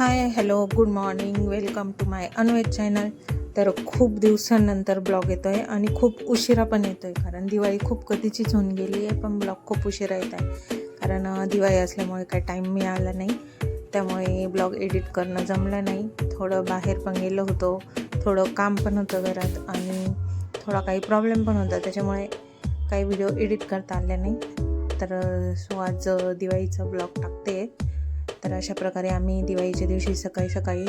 Hi hello good morning welcome to my अनवेज channel. तर खूप दिवसांनंतर ब्लॉग येतो आहे आणि खूप उशिरा पण येतो आहे कारण दिवाळी खूप कधीचीच होऊन गेली आहे पण ब्लॉग खूप उशिरा येत आहे. कारण दिवाळी असल्यामुळे काही टाईम मिळाला नाही. त्यामुळे ब्लॉग एडिट करणं जमलं नाही. थोडं बाहेर पण गेलो होतो. थोडं काम पण होतं घरात आणि थोडा काही प्रॉब्लेम पण होता. त्याच्यामुळे काही व्हिडिओ एडिट करता आले नाही. तर सो आज दिवाळीचं दिवाळीचा ब्लॉग टाकते तर अशा प्रकारे आम्ही दिवाळीच्या दिवशी सकाळी सकाळी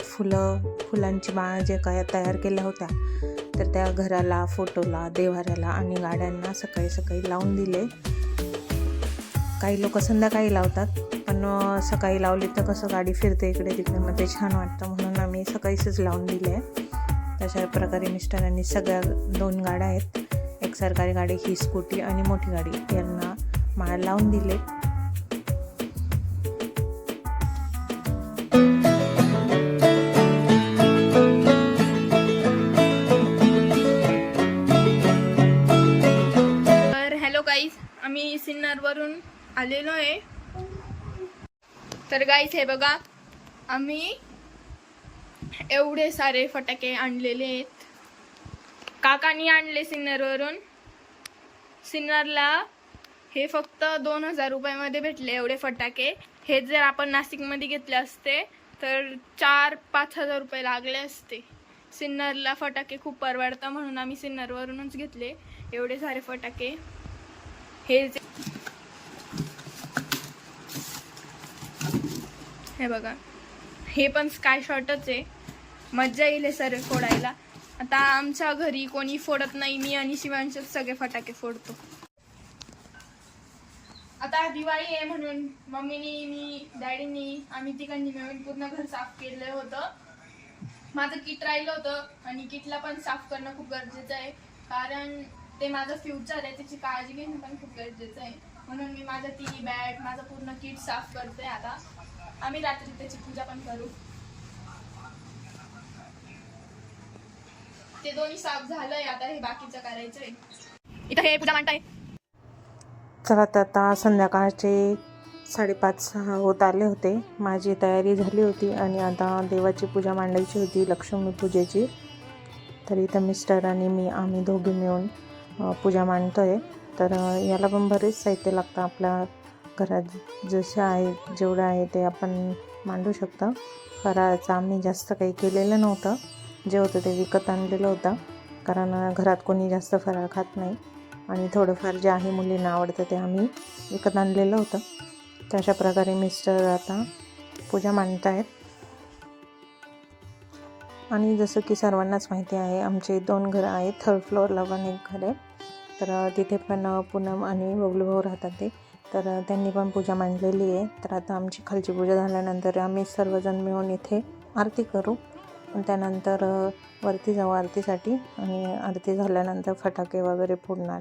फुलं फुलांची माळा जे काय तयार केल्या होत्या तर त्या घराला फोटोला देवाऱ्याला आणि गाड्यांना सकाळी सकाळी लावून दिले. काही लोक संध्याकाळी लावतात पण सकाळी लावली तर कसं गाडी फिरते इकडे तिकडे मग ते छान वाटतं म्हणून आम्ही सकाळीच लावून दिले. आहे तशा प्रकारे मिस्टरांनी सगळ्या दोन गाड्या आहेत. एक सरकारी गाडी ही स्कूटी आणि मोठी गाडी यांना माळ लावून दिले. आम्ही सिन्नरवरून आलेलो आहे. तर गाईस हे बघा आम्ही एवढे सारे फटाके आणलेले आहेत. काकानी आणले सिन्नरवरून. सिन्नरला हे फक्त दोन हजार रुपयामध्ये भेटले एवढे फटाके. हे जर आपण नाशिकमध्ये घेतले असते तर चार पाच हजार रुपये लागले असते. सिन्नरला फटाके खूप परवडतात म्हणून आम्ही सिन्नरवरूनच घेतले एवढे सारे फटाके. हे जे हे बघा. हे पण स्काय शॉटच आहे. मज्जा येईल सर फोडायला. आता आमच्या घरी कोणी फोडत नाही. मी आणि शिवांशच सगळे फटाके फोडतो. आता दिवाळी आहे म्हणून मम्मीनी मी डॅडीनी आम्ही तिघांनी मिळून पूर्ण घर साफ केलं होतं. माझं किट राहिलं होतं आणि किटला पण साफ करणं खूप गरजेचं आहे. कारण ते माझं फ्युचर आहे त्याची काळजी घेणं पण खूप गरजेचं आहे. म्हणून मी माझं टी बॅट माझं पूर्ण किट साफ करते आता. आम्ही रात्री त्याची पूजा पण करू. ते दोन्ही साफ झालंय आता हे बाकीचं करायचंय. इथं हे पूजा मांडताय. चला तर आता संध्याकाळचे साडेपाच सहा होत आले होते. माझी तयारी झाली होती आणि आता देवाची पूजा मांडायची होती लक्ष्मी पूजेची. तर इथं मिस्टर आणि मी आम्ही दोघे मिळून पूजा मांडतो आहे तर याला पण बरेच साहित्य लागतं आपल्या घरात. जसे आहे जेवढं आहे ते आपण मांडू शकतो. फराळाचं आम्ही जास्त काही केलेलं नव्हतं. जे होतं ते विकत आणलेलं होतं. कारण घरात कोणी जास्त फराळ खात नाही. आणि थोडंफार जे आहे मुलींना आवडतं ते आम्ही विकत आणलेलं होतं. तर अशा प्रकारे मिस्टर आता पूजा मांडत आहेत आणि जसं की सर्वांनाच माहिती आहे आमचे दोन घरं आहेत. थर्ड फ्लोअरला पण एक घर आहे. तर तिथे पण पूनम आणि बबलू भाऊ राहतात ते. तर त्यांनी पण पूजा मांडलेली आहे. तर आता आमची खालची पूजा झाल्यानंतर आम्ही सर्वजण मिळून इथे आरती करू. त्यानंतर वरती जाऊ आरतीसाठी आणि आरती झाल्यानंतर फटाके वगैरे फोडणार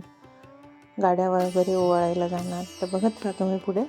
गाड्या वगैरे ओवाळायला जाणार. तर बघत राहा तुम्ही पुढे.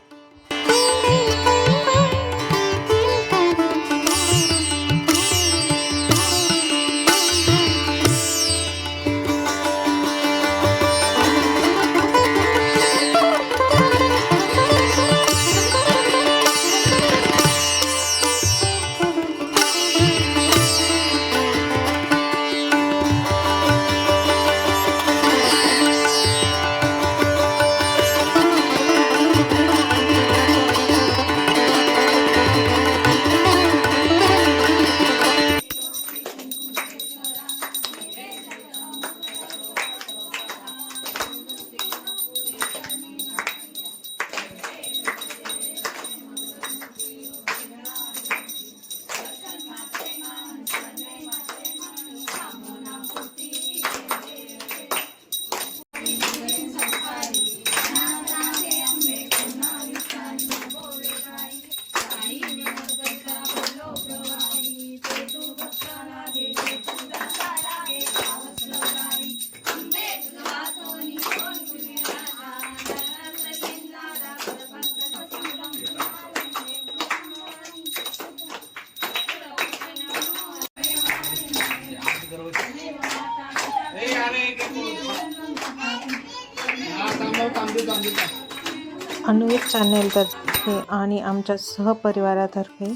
अनुवेद चॅनेलतर्फे आणि आमच्या सहपरिवारातर्फे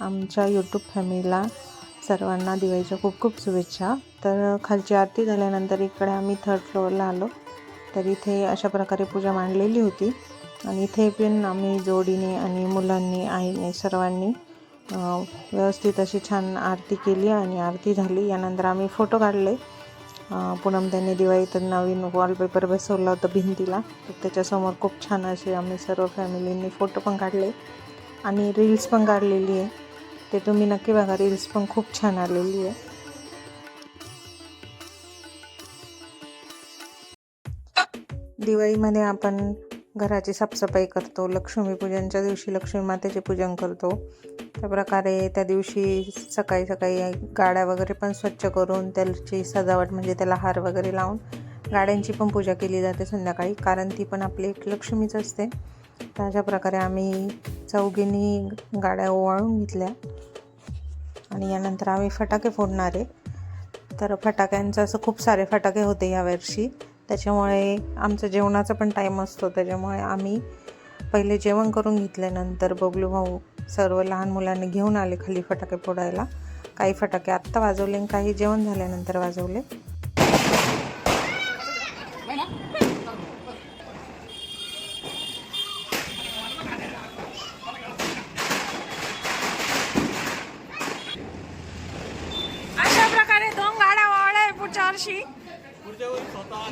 आमच्या यूट्यूब फॅमिलीला सर्वांना दिवाळीच्या खूप खूप शुभेच्छा. तर खालची आरती झाल्यानंतर इकडे आम्ही थर्ड फ्लोअरला आलो. तर इथे अशा प्रकारे पूजा मांडलेली होती. आणि इथे पण आम्ही जोडीने आणि मुलांनी आईने सर्वांनी व्यवस्थित अशी छान आरती केली आणि आरती झाली. यानंतर आम्ही फोटो काढले. पूनम त्यांनी दिवाळीत नवीन वॉलपेपर बसवला होता भिंतीला. तर त्याच्यासमोर खूप छान असे आम्ही सर्व फॅमिलींनी फोटो पण काढले. आणि रील्स पण काढलेली आहे. ते तुम्ही नक्की बघा रील्स पण खूप छान आलेली आहे. दिवाळीमध्ये आपण घराची साफसफाई करतो लक्ष्मीपूजनच्या दिवशी लक्ष्मी मातेचे पूजन करतो. त्या प्रकारे त्या दिवशी सकाळी सकाळी गाड्या वगैरे पण स्वच्छ करून त्याची सजावट म्हणजे त्याला हार वगैरे लावून गाड्यांची पण पूजा केली जाते संध्याकाळी कारण ती पण आपली एक लक्ष्मीच असते. तर अशा प्रकारे आम्ही चौघींनी गाड्या ओवाळून घेतल्या आणि यानंतर आम्ही फटाके फोडणार. आहे तर फटाक्यांचं असं खूप सारे फटाके होते यावर्षी त्याच्यामुळे आमचं जेवणाचा पण टाईम असतो. त्याच्यामुळे आम्ही पहिले जेवण करून घेतल्यानंतर बबलू भाऊ सर्व लहान मुलांनी घेऊन आले खाली फटाके फोडायला. काही फटाके आत्ता वाजवले आणि काही जेवण झाल्यानंतर वाजवले. अशा प्रकारे दोन गाड्या वावळ्या पुढच्या वर्षी.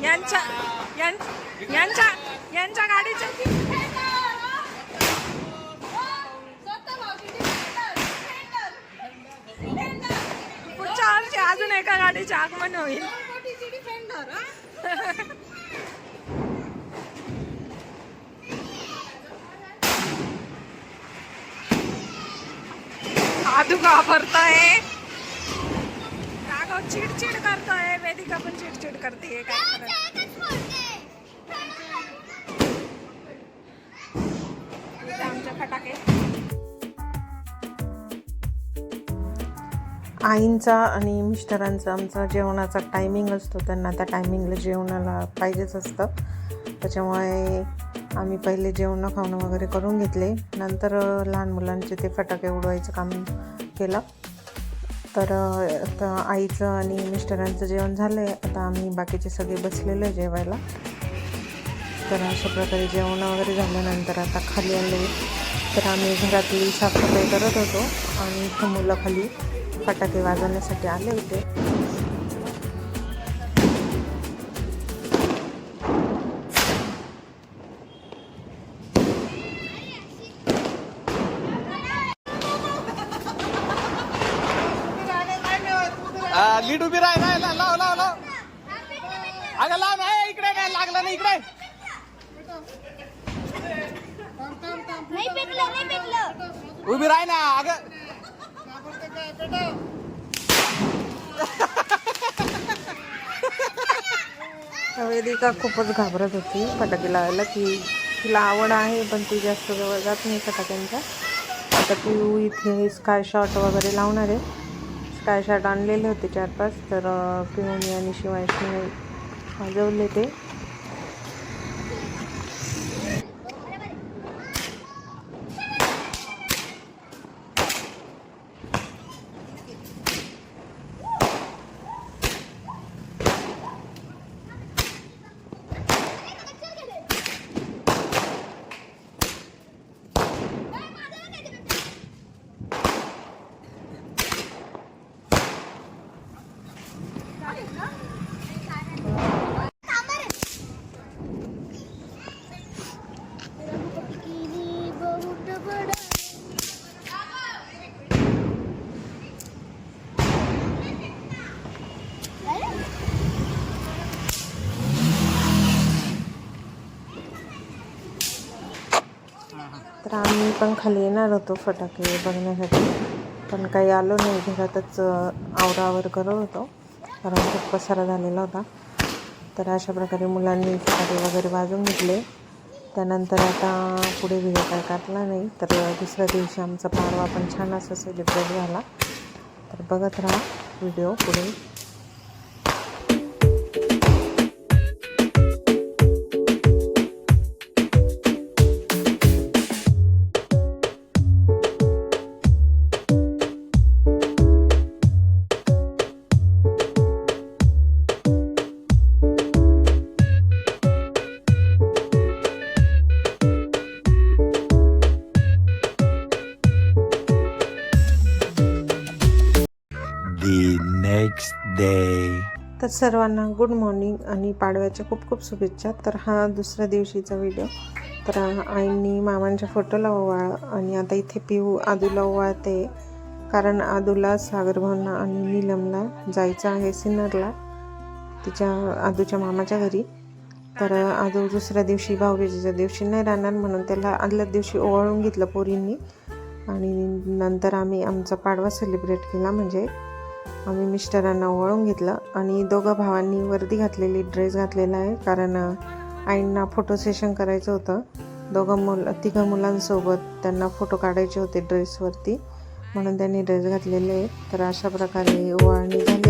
यांच्या यां- यांच्या यांच्या गाडीच्या एका मन आगमन होईल आदू घाबरताय राघव चिडचिड करतोय वेदिका पण चिडचिड करते काय आईंचा आणि मिस्टरांचा आमचा जेवणाचा टायमिंग असतो त्यांना त्या टायमिंगला जेवणाला पाहिजेच असतं. त्याच्यामुळे आम्ही पहिले जेवणं खावणं वगैरे करून घेतले. नंतर लहान मुलांचे ते फटाके उडवायचं काम केलं. तर आता आईचं आणि मिस्टरांचं जेवण झालं आहे आता आम्ही बाकीचे सगळे बसलेलो आहे जेवायला. तर अशा प्रकारे जेवण वगैरे झाल्यानंतर आता खाली आले. तर आम्ही घरातली साफसफाई करत होतो आणि मुलं खाली फटाके वाजवण्यासाठी आले होते. आ, लीड उभी राह ना लाव लाव लाव. अगं लाव नाही इकडे काय लागलं नाही इकडे. उभी राह ना अगं. वेदिका खूपच घाबरत होती. फटाके लावायला ती तिला आवड आहे पण ती जास्त जवळ जात नाही फटाक्यांच्या. आता पिऊ इथे स्काय शॉट वगैरे लावणार आहे. स्काय शॉट आणलेले होते चार पाच तर अं, पिऊनी आणि शिवांशीने वाजवले ते. तर आम्ही पण खाली येणार होतो फटाके बघण्यासाठी. पण काही आलो नाही घरातच आवरावर करत होतो. कारण खूप पसारा झालेला होता. तर अशा प्रकारे मुलांनी फटाके वगैरे वाजवून घेतले. त्यानंतर आता पुढे व्हिडिओ काय काढला नाही तर दुसऱ्या दिवशी आमचा पाडवा पण छान असा सेलिब्रेट झाला. तर बघत राहा व्हिडिओ पुढे. नेक्स्ट डे तर सर्वांना गुड मॉर्निंग आणि पाडव्याच्या खूप खूप शुभेच्छा. तर हा दुसऱ्या दिवशीचा व्हिडिओ तर आईंनी मामांच्या फोटोला ओवाळ आणि आता इथे पिऊ आदूला ओवाळते. कारण आदूला सागरभावना आणि नीलमला जायचं आहे सिन्नरला तिच्या आदूच्या मामाच्या घरी. तर आदू दुसऱ्या दिवशी भाऊबीजेच्या दिवशी नाही राहणार म्हणून त्याला आदल्याच दिवशी ओवाळून घेतलं पोरींनी. आणि नंतर आम्ही आमचा पाडवा सेलिब्रेट केला. म्हणजे आम्ही मिस्टरांना ओवाळून घेतलं आणि दोघं भावांनी वर्दी घातलेली ड्रेस घातलेला आहे. कारण आईंना फोटो सेशन करायचं होतं. दोघं मुल तिघं मुलांसोबत त्यांना फोटो काढायचे होते ड्रेसवरती म्हणून त्यांनी ड्रेस घातलेले आहेत. तर अशा प्रकारे ओवाळणी झाली